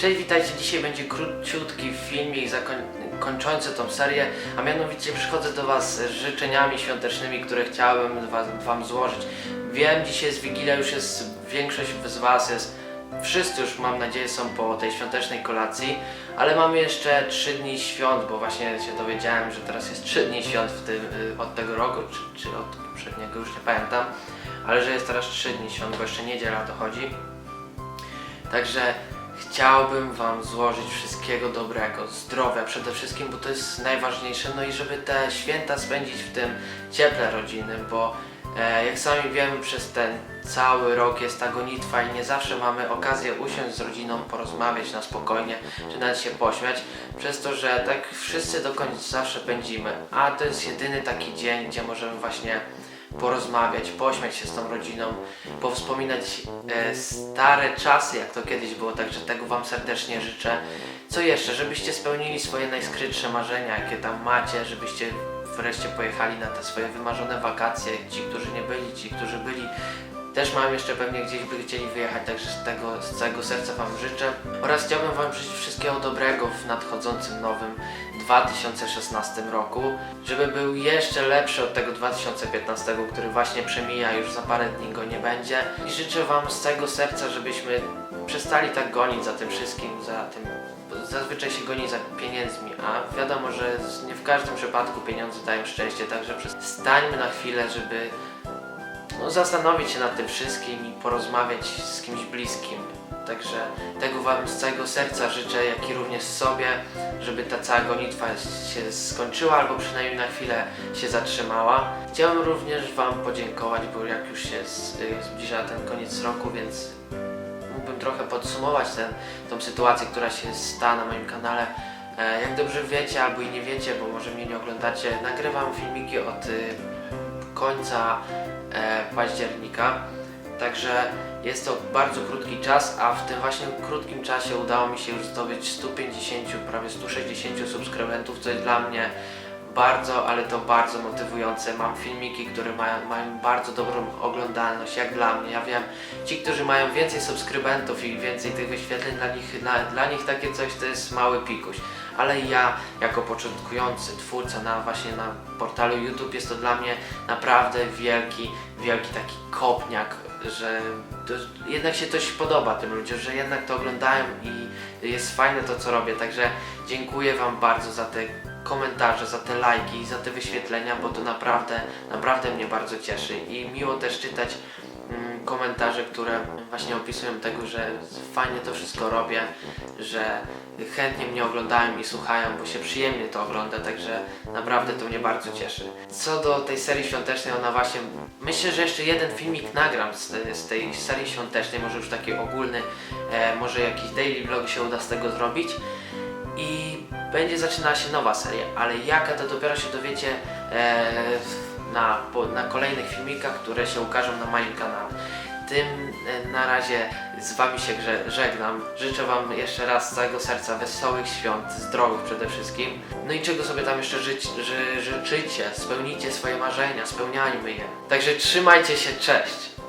Cześć, witajcie. Dzisiaj będzie króciutki filmik kończący tą serię, a mianowicie przychodzę do Was z życzeniami świątecznymi, które chciałbym Wam złożyć. Wiem, dzisiaj jest Wigilia, już jest większość z Was jest, wszyscy już mam nadzieję są po tej świątecznej kolacji, ale mamy jeszcze 3 dni świąt, bo właśnie się dowiedziałem, że teraz jest 3 dni świąt tym, od tego roku, czy, czy od poprzedniego, już nie pamiętam, ale że jest teraz 3 dni świąt, bo jeszcze niedziela dochodzi. Także chciałbym Wam złożyć wszystkiego dobrego, zdrowia przede wszystkim, bo to jest najważniejsze, no i żeby te święta spędzić w tym cieple rodzinnym, bo e, jak sami wiemy, przez ten cały rok jest ta gonitwa i nie zawsze mamy okazję usiąść z rodziną, porozmawiać na spokojnie, czy nawet się pośmiać, przez to, że tak wszyscy do końca zawsze pędzimy, a to jest jedyny taki dzień, gdzie możemy właśnie porozmawiać, pośmiać się z tą rodziną, powspominać e, stare czasy, jak to kiedyś było, także tego Wam serdecznie życzę. Co jeszcze? Żebyście spełnili swoje najskrytsze marzenia, jakie tam macie, żebyście wreszcie pojechali na te swoje wymarzone wakacje, ci, którzy nie byli, ci, którzy byli, też mają jeszcze pewnie gdzieś by chcieli wyjechać, także z tego z całego serca Wam życzę. Oraz chciałbym Wam życzyć wszystkiego dobrego w nadchodzącym nowym 2016 roku, żeby był jeszcze lepszy od tego 2015, który właśnie przemija, już za parę dni go nie będzie. I życzę Wam z całego serca, żebyśmy przestali tak gonić za tym wszystkim, za tym. Zazwyczaj się goni za pieniędzmi, a wiadomo, że nie w każdym przypadku pieniądze dają szczęście, także przez- stańmy na chwilę, żeby no, zastanowić się nad tym wszystkim i porozmawiać z kimś bliskim. Także tego Wam z całego serca życzę, jak i również sobie, żeby ta cała gonitwa się skończyła, albo przynajmniej na chwilę się zatrzymała. Chciałem również Wam podziękować, bo jak już się y, zbliża ten koniec roku, więc mógłbym trochę podsumować ten, tą sytuację, która się stała na moim kanale. E, jak dobrze wiecie, albo i nie wiecie, bo może mnie nie oglądacie, nagrywam filmiki od y, końca e, października. Także jest to bardzo krótki czas, a w tym właśnie krótkim czasie udało mi się już zdobyć 150, prawie 160 subskrybentów, co jest dla mnie bardzo, ale to bardzo motywujące. Mam filmiki, które mają, mają bardzo dobrą oglądalność, jak dla mnie. Ja wiem, ci, którzy mają więcej subskrybentów i więcej tych wyświetleń, dla nich, dla, dla nich takie coś to jest mały pikuś. Ale ja, jako początkujący twórca na właśnie na portalu YouTube, jest to dla mnie naprawdę wielki, wielki taki kopniak, że to, jednak się coś podoba tym ludziom, że jednak to oglądają i jest fajne to, co robię. Także dziękuję Wam bardzo za te komentarze, za te lajki, za te wyświetlenia, bo to naprawdę, naprawdę mnie bardzo cieszy i miło też czytać komentarze, które właśnie opisują tego, że fajnie to wszystko robię, że chętnie mnie oglądają i słuchają, bo się przyjemnie to ogląda, także naprawdę to mnie bardzo cieszy. Co do tej serii świątecznej, ona właśnie, myślę, że jeszcze jeden filmik nagram z, z tej serii świątecznej, może już taki ogólny, e, może jakiś daily vlog się uda z tego zrobić i będzie zaczynała się nowa seria, ale jaka to dopiero się dowiecie e, na, na kolejnych filmikach, które się ukażą na moim kanale. Tym e, na razie z Wami się żegnam. Życzę Wam jeszcze raz z całego serca wesołych świąt, zdrowych przede wszystkim. No i czego sobie tam jeszcze ży, życzycie? Spełnijcie swoje marzenia, spełniajmy je. Także trzymajcie się, cześć!